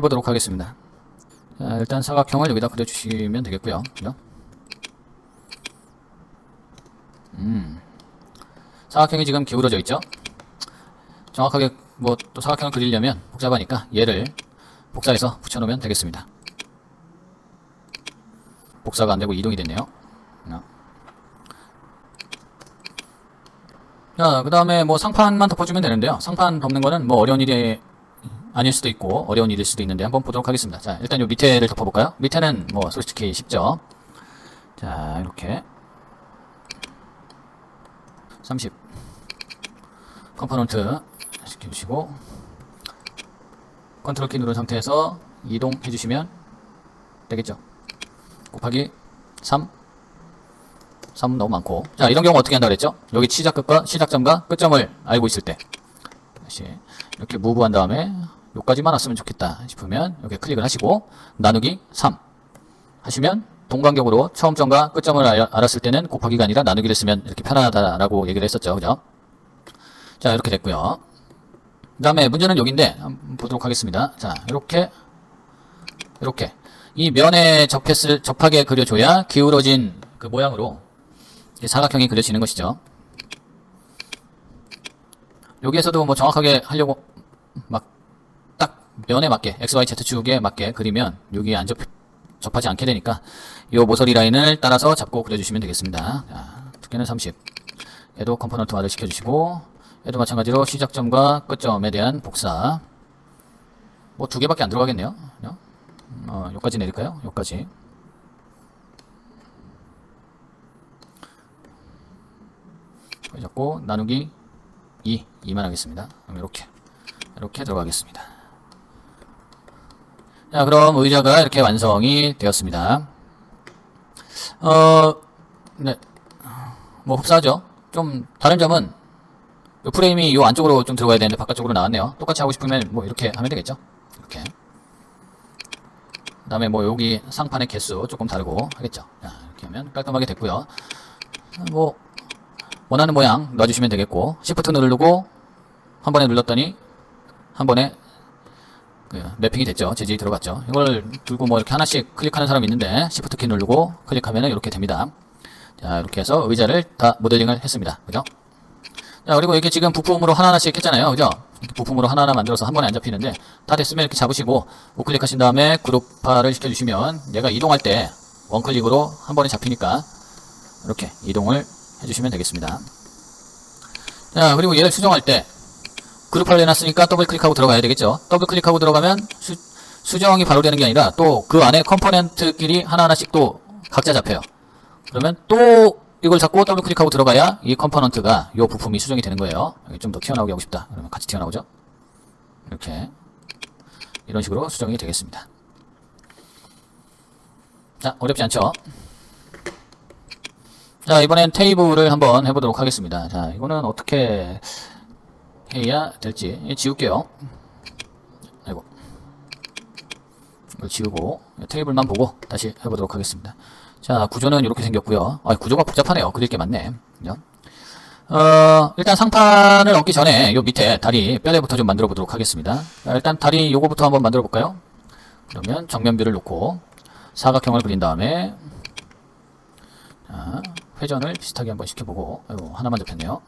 해보도록 하겠습니다. 자, 일단 사각형을 여기다 그려주시면 되겠고요. 그죠? 음. 사각형이 지금 기울어져 있죠? 정확하게 뭐 또 사각형을 그리려면 복잡하니까 얘를 복사해서 붙여놓으면 되겠습니다. 복사가 안되고 이동이 됐네요. 어. 자, 그 다음에 뭐 상판만 덮어주면 되는데요. 상판 덮는 거는 뭐 어려운 일이 아닐 수도 있고 어려운 일일 수도 있는데 한번 보도록 하겠습니다. 자, 일단 요 밑에를 덮어볼까요? 밑에는 뭐 솔직히 쉽죠. 자, 이렇게 30 컴포넌트 시켜주시고 컨트롤 키 누른 상태에서 이동해 주시면 되겠죠. 곱하기 3 3 너무 많고 자 이런 경우 어떻게 한다 그랬죠? 여기 시작 끝과 시작점과 끝점을 알고 있을 때 다시 이렇게 무브 한 다음에 요까지만 왔으면 좋겠다 싶으면 이렇게 클릭을 하시고 나누기 3 하시면 동간격으로 처음 점과 끝점을 알, 알았을 때는 곱하기가 아니라 나누기를 쓰면 이렇게 편하다라고 얘기를 했었죠. 그죠? 자 이렇게 됐고요. 그 다음에 문제는 여기인데 한번 보도록 하겠습니다. 자 이렇게 이렇게. 이 면에 접했을 접하게 그려줘야 기울어진 그 모양으로 사각형이 그려지는 것이죠. 여기에서도 뭐 정확하게 하려고 막딱 면에 맞게 x, y, z 축에 맞게 그리면 여기 안 접, 접하지 않게 되니까 이 모서리 라인을 따라서 잡고 그려주시면 되겠습니다. 자, 두께는 30. 얘도 컴포넌트 화를 시켜주시고 얘도 마찬가지로 시작점과 끝점에 대한 복사 뭐 두 개밖에 안 들어가겠네요. 어, 여기까지 내릴까요? 여기까지. 여기 잡고 나누기 2, 2만 하겠습니다. 이렇게 이렇게 들어가겠습니다. 자, 그럼 의자가 이렇게 완성이 되었습니다. 어, 네, 뭐 흡사하죠. 좀 다른 점은 이 프레임이 이 안쪽으로 좀 들어가야 되는데 바깥쪽으로 나왔네요. 똑같이 하고 싶으면 뭐 이렇게 하면 되겠죠. 이렇게. 그 다음에 뭐 여기 상판의 개수 조금 다르고 하겠죠. 자, 이렇게 하면 깔끔하게 됐고요. 뭐 원하는 모양 놔주시면 되겠고 Shift 누르고 한 번에 눌렀더니 한 번에 그 매핑이 됐죠. 재질이 들어갔죠. 이걸 들고 뭐 이렇게 하나씩 클릭하는 사람이 있는데 Shift 키 누르고 클릭하면 이렇게 됩니다. 자 이렇게 해서 의자를 다 모델링을 했습니다. 그죠? 자 그리고 이렇게 지금 부품으로 하나하나씩 했잖아요. 그죠? 부품으로 하나하나 만들어서 한 번에 안 잡히는데 다 됐으면 이렇게 잡으시고 우클릭 하신 다음에 그룹화를 시켜주시면 얘가 이동할 때 원클릭으로 한 번에 잡히니까 이렇게 이동을 해주시면 되겠습니다. 자 그리고 얘를 수정할 때 그룹화를 해놨으니까 더블 클릭하고 들어가야 되겠죠. 더블 클릭하고 들어가면 수, 수정이 바로 되는 게 아니라 또 그 안에 컴포넌트끼리 하나하나씩 또 각자 잡혀요. 그러면 또 이걸 잡고 더블 클릭하고 들어가야 이 컴포넌트가 이 부품이 수정이 되는 거예요. 여기 좀 더 튀어나오게 하고 싶다. 그러면 같이 튀어나오죠. 이렇게 이런 식으로 수정이 되겠습니다. 자 어렵지 않죠? 자 이번엔 테이블을 한번 해보도록 하겠습니다. 자 이거는 어떻게 해야 될지 예, 지울게요. 아이고 이걸 지우고 테이블만 보고 다시 해보도록 하겠습니다. 자 구조는 이렇게 생겼고요. 아 구조가 복잡하네요. 그릴 게 많네. 그죠? 어, 일단 상판을 얹기 전에 요 밑에 다리 뼈대부터 좀 만들어 보도록 하겠습니다. 자, 일단 다리 요거부터 한번 만들어 볼까요? 그러면 정면뷰를 놓고 사각형을 그린 다음에 자, 회전을 비슷하게 한번 시켜보고 아이고 하나만 잡혔네요.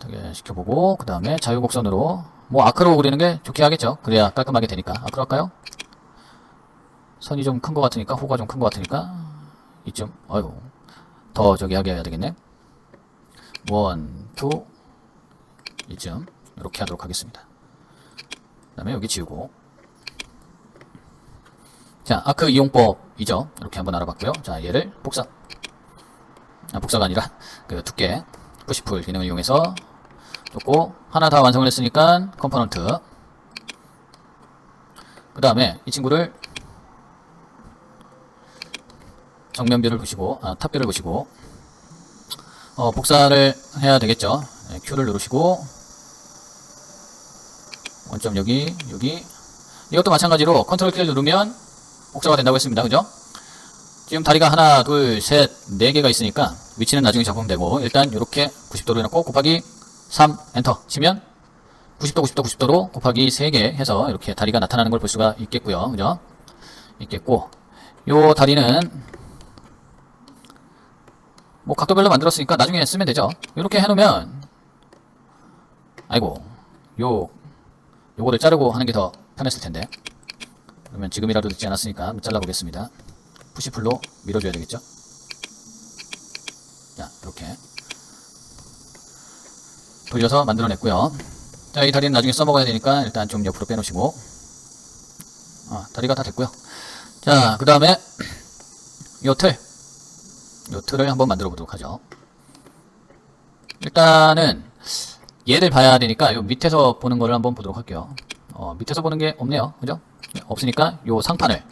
비슷하게 시켜보고 그 다음에 자유곡선으로 뭐 아크로 그리는 게 좋게 하겠죠. 그래야 깔끔하게 되니까 아크로 할까요? 선이 좀 큰 것 같으니까 호가 좀 큰 것 같으니까 이쯤 아이고 더 저기 하게 해야 되겠네. 원, 투 이쯤 이렇게 하도록 하겠습니다. 그 다음에 여기 지우고 자 아크 이용법이죠. 이렇게 한번 알아봤고요. 자 얘를 복사 아, 복사가 아니라 그 두께 푸시풀 기능을 이용해서 줬고 하나 다 완성을 했으니까 컴포넌트. 그 다음에 이 친구를 정면뷰를 보시고 아, 탑뷰를 보시고 어, 복사를 해야 되겠죠. 네, Q를 누르시고 원점 여기 여기. 이것도 마찬가지로 컨트롤 키를 누르면 복사가 된다고 했습니다. 그죠? 지금 다리가 하나 둘셋네 개가 있으니까 위치는 나중에 적용되고 일단 이렇게 90도로 해놓고 곱하기 3 엔터 치면 90도, 90도, 90도로 곱하기 3개 해서 이렇게 다리가 나타나는 걸 볼 수가 있겠고요. 그죠? 있겠고, 요 다리는 뭐 각도별로 만들었으니까 나중에 쓰면 되죠. 이렇게 해놓으면, 아이고, 요, 요거를 자르고 하는 게 더 편했을 텐데. 그러면 지금이라도 늦지 않았으니까 잘라보겠습니다. 푸시풀로 밀어줘야 되겠죠? 자, 이렇게. 돌려서 만들어냈고요. 자, 이 다리는 나중에 써먹어야 되니까 일단 좀 옆으로 빼놓으시고. 아, 다리가 다 됐고요. 자, 그 다음에 요 틀. 요 틀을 한번 만들어 보도록 하죠. 일단은 얘를 봐야 되니까 요 밑에서 보는 거를 한번 보도록 할게요. 어, 밑에서 보는 게 없네요. 그죠? 네, 없으니까 요 상판을,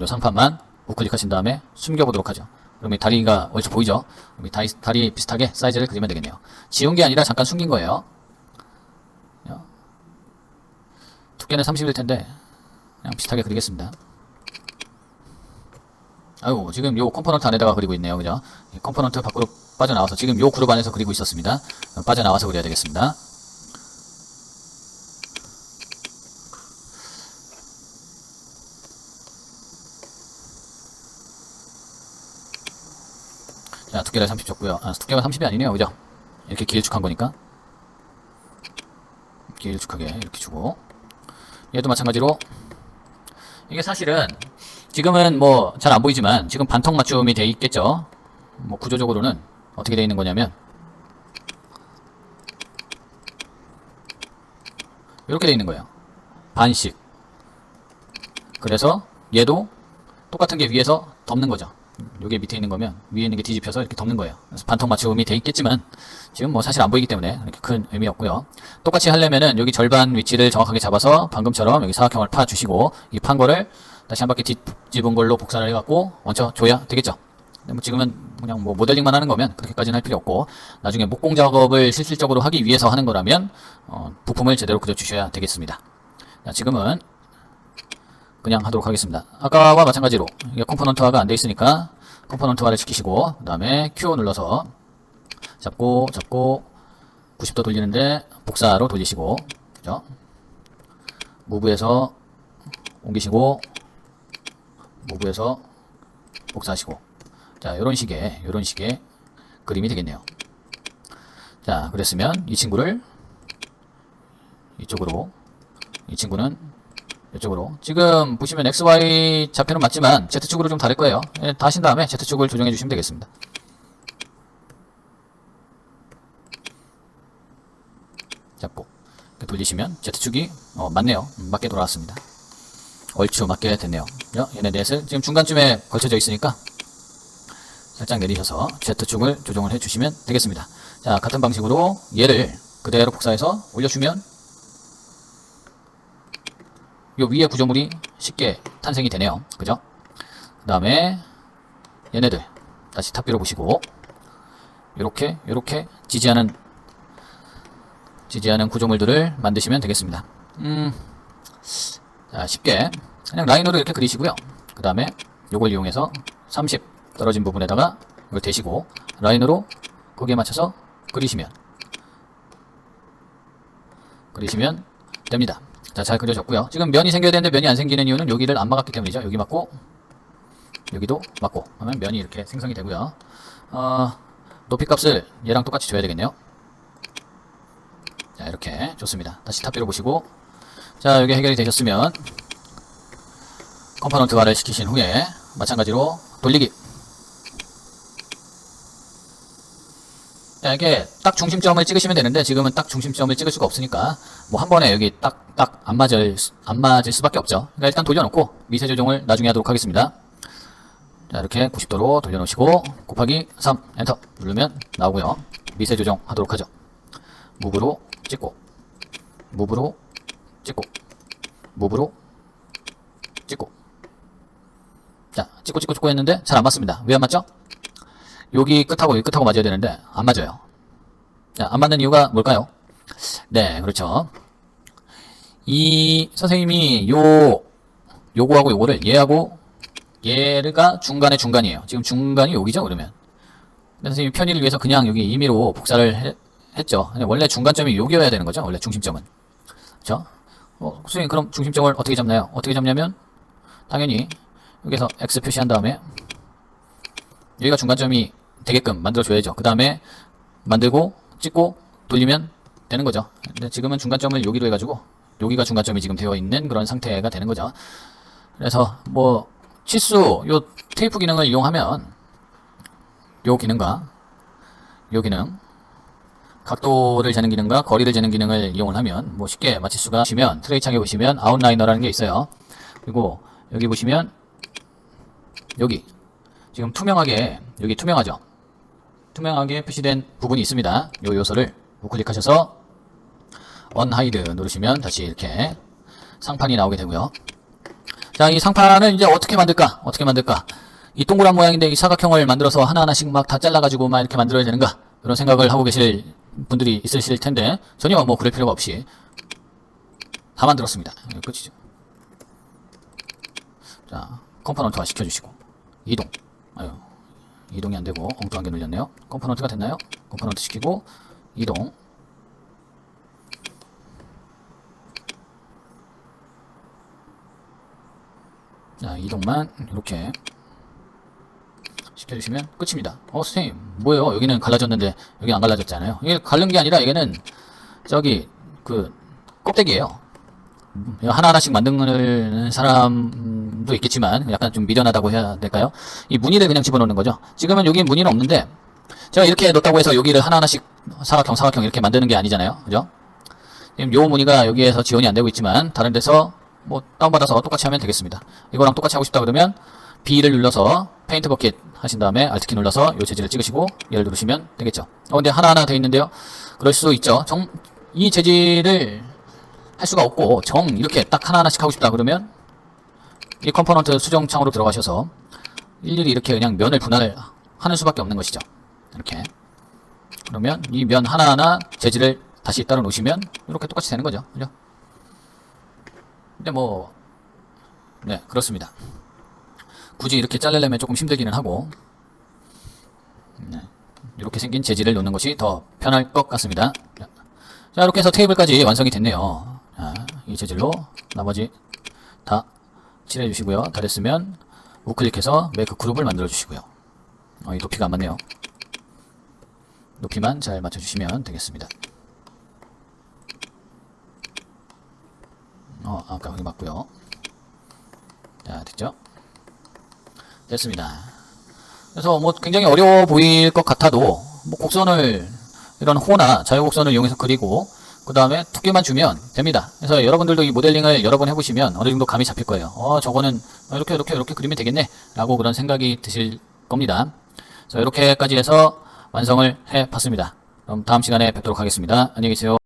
요 상판만 우클릭하신 다음에 숨겨보도록 하죠. 그럼 이 다리가 어디서 보이죠? 그럼 이 다리, 다리 비슷하게 사이즈를 그리면 되겠네요. 지운 게 아니라 잠깐 숨긴 거예요. 야. 두께는 30일 텐데 그냥 비슷하게 그리겠습니다. 아이고 지금 요 컴포넌트 안에다가 그리고 있네요. 그죠? 이 컴포넌트 밖으로 빠져나와서 지금 요 그룹 안에서 그리고 있었습니다. 빠져나와서 그려야 되겠습니다. 자, 두께를 30 줬고요. 아, 두께가 30이 아니네요. 그죠? 이렇게 길쭉한 거니까. 길쭉하게 이렇게 주고. 얘도 마찬가지로. 이게 사실은 지금은 뭐 잘 안 보이지만 지금 반턱 맞춤이 돼 있겠죠. 뭐 구조적으로는 어떻게 돼 있는 거냐면 이렇게 돼 있는 거예요. 반씩. 그래서 얘도 똑같은 게 위에서 덮는 거죠. 요게 밑에 있는 거면 위에 있는 게 뒤집혀서 이렇게 덮는 거예요. 그래서 반턱 맞춤이 돼 있겠지만 지금 뭐 사실 안 보이기 때문에 이렇게 큰 의미 없고요. 똑같이 하려면은 여기 절반 위치를 정확하게 잡아서 방금처럼 여기 사각형을 파 주시고 이 판 거를 다시 한 바퀴 뒤집은 걸로 복사를 해갖고 얹혀 줘야 되겠죠. 뭐 지금은 그냥 뭐 모델링만 하는 거면 그렇게까지는 할 필요 없고 나중에 목공 작업을 실질적으로 하기 위해서 하는 거라면 어, 부품을 제대로 그려 주셔야 되겠습니다. 자, 지금은 그냥 하도록 하겠습니다. 아까와 마찬가지로 컴포넌트화가 안 돼 있으니까 컴포넌트화를 시키시고 그 다음에 Q 눌러서 잡고 잡고 90도 돌리는데 복사로 돌리시고 그죠? 무브에서 옮기시고 무브에서 복사하시고 자 이런 식의 이런 식의 그림이 되겠네요. 자 그랬으면 이 친구를 이쪽으로 이 친구는 이쪽으로 지금 보시면 XY 좌표는 맞지만 Z축으로 좀 다를 거예요. 예, 다 하신 다음에 Z축을 조정해 주시면 되겠습니다. 잡고 돌리시면 Z축이 어, 맞네요. 음, 맞게 돌아왔습니다. 얼추 맞게 됐네요. 요, 얘네 넷을 지금 중간쯤에 걸쳐져 있으니까 살짝 내리셔서 Z축을 조정을 해주시면 되겠습니다. 자 같은 방식으로 얘를 그대로 복사해서 올려주면 요 위에 구조물이 쉽게 탄생이 되네요. 그죠? 그 다음에 얘네들 다시 탑뷰로 보시고 요렇게 요렇게 지지하는 지지하는 구조물들을 만드시면 되겠습니다. 음, 자 쉽게 그냥 라인으로 이렇게 그리시고요. 그 다음에 요걸 이용해서 30 떨어진 부분에다가 이걸 대시고 라인으로 거기에 맞춰서 그리시면 그리시면 됩니다. 자, 잘 그려졌고요. 지금 면이 생겨야 되는데 면이 안 생기는 이유는 여기를 안 막았기 때문이죠. 여기 맞고 여기도 맞고 하면 면이 이렇게 생성이 되고요. 어, 높이 값을 얘랑 똑같이 줘야 되겠네요. 자, 이렇게 좋습니다. 다시 탑뷰로 보시고 자, 여기 해결이 되셨으면 컴포넌트 화를 시키신 후에 마찬가지로 돌리기 자, 이게 딱 중심점을 찍으시면 되는데 지금은 딱 중심점을 찍을 수가 없으니까 뭐 한 번에 여기 딱 딱 안 맞을 수- 안 맞을 수밖에 없죠. 그러니까 일단 돌려놓고 미세 조정을 나중에 하도록 하겠습니다. 자, 이렇게 90도로 돌려놓으시고 곱하기 3 엔터 누르면 나오고요. 미세 조정 하도록 하죠. 무브로 찍고 무브로 찍고 무브로 찍고 자, 찍고 찍고 찍고 했는데 잘 안 맞습니다. 왜 안 맞죠? 여기 끝하고 여기 끝하고 맞아야 되는데 안 맞아요. 자, 안 맞는 이유가 뭘까요? 네, 그렇죠. 이 선생님이 요 요거하고 요거를 얘하고 얘가 중간에 중간이에요. 지금 중간이 여기죠, 그러면. 선생님이 편의를 위해서 그냥 여기 임의로 복사를 해- 했죠. 원래 중간점이 여기여야 되는 거죠. 원래 중심점은. 그쵸? 어, 선생님, 그럼 중심점을 어떻게 잡나요? 어떻게 잡냐면, 당연히, 여기서 X 표시한 다음에, 여기가 중간점이 되게끔 만들어줘야죠. 그 다음에, 만들고, 찍고, 돌리면 되는 거죠. 근데 지금은 중간점을 여기로 해가지고, 여기가 중간점이 지금 되어 있는 그런 상태가 되는 거죠. 그래서, 뭐, 치수, 요 테이프 기능을 이용하면, 요 기능과, 요 기능, 각도를 재는 기능과 거리를 재는 기능을 이용을 하면 뭐 쉽게 맞출 수가 보시면 트레이 창에 보시면 아웃라이너라는 게 있어요. 그리고 여기 보시면 여기 지금 투명하게 여기 투명하죠. 투명하게 표시된 부분이 있습니다. 요 요소를 우클릭하셔서 언하이드 누르시면 다시 이렇게 상판이 나오게 되고요. 자, 이 상판을 이제 어떻게 만들까? 어떻게 만들까? 이 동그란 모양인데 이 사각형을 만들어서 하나하나씩 막 다 잘라가지고 막 이렇게 만들어야 되는가? 이런 생각을 하고 계실 분들이 있으실 텐데 전혀 뭐 그럴 필요가 없이 다 만들었습니다. 이거 끝이죠. 자, 컴포넌트화 시켜주시고 이동. 아유, 이동이 안 되고 엉뚱한 게 눌렸네요. 컴포넌트가 됐나요? 컴포넌트 시키고 이동. 자, 이동만 이렇게 시켜주시면 끝입니다. 어, 선생님, 뭐예요? 여기는 갈라졌는데 여기 안 갈라졌잖아요. 이게 갈른 게 아니라 이게는 저기 그 껍데기예요. 하나하나씩 만드는 사람 도 있겠지만 약간 좀 미련하다고 해야 될까요? 이 무늬를 그냥 집어넣는 거죠. 지금은 여기 무늬는 없는데 제가 이렇게 넣었다고 해서 여기를 하나하나씩 사각형 사각형 이렇게 만드는 게 아니잖아요. 그죠? 지금 요 무늬가 여기에서 지원이 안 되고 있지만 다른 데서 뭐 다운받아서 똑같이 하면 되겠습니다. 이거랑 똑같이 하고 싶다 그러면 B를 눌러서 페인트 버킷 하신 다음에 Alt키 눌러서 요 재질을 찍으시고 얘를 누르시면 되겠죠. 어 근데 하나하나 돼 있는데요. 그럴 수도 있죠. 정, 이 재질을 할 수가 없고 정 이렇게 딱 하나하나씩 하고 싶다 그러면 이 컴포넌트 수정 창으로 들어가셔서 일일이 이렇게 그냥 면을 분할을 하는 수밖에 없는 것이죠. 이렇게 그러면 이 면 하나하나 재질을 다시 따로 놓으시면 이렇게 똑같이 되는 거죠. 그죠? 근데 뭐, 네, 그렇습니다. 굳이 이렇게 자르려면 조금 힘들기는 하고, 네, 이렇게 생긴 재질을 놓는 것이 더 편할 것 같습니다. 자, 이렇게 해서 테이블까지 완성이 됐네요. 자, 이 재질로 나머지 다 칠해 주시고요. 다 됐으면 우클릭해서 메이크 그룹을 만들어 주시고요. 어, 이 높이가 안 맞네요. 높이만 잘 맞춰주시면 되겠습니다. 어, 아까 거기 맞고요. 자, 됐죠? 됐습니다. 그래서 뭐 굉장히 어려워 보일 것 같아도 뭐 곡선을 이런 호나 자유곡선을 이용해서 그리고 그 다음에 두께만 주면 됩니다. 그래서 여러분들도 이 모델링을 여러 번 해보시면 어느 정도 감이 잡힐 거예요. 어, 저거는 이렇게 이렇게 이렇게 그리면 되겠네 라고 그런 생각이 드실 겁니다. 그래서 이렇게까지 해서 완성을 해 봤습니다. 그럼 다음 시간에 뵙도록 하겠습니다. 안녕히 계세요.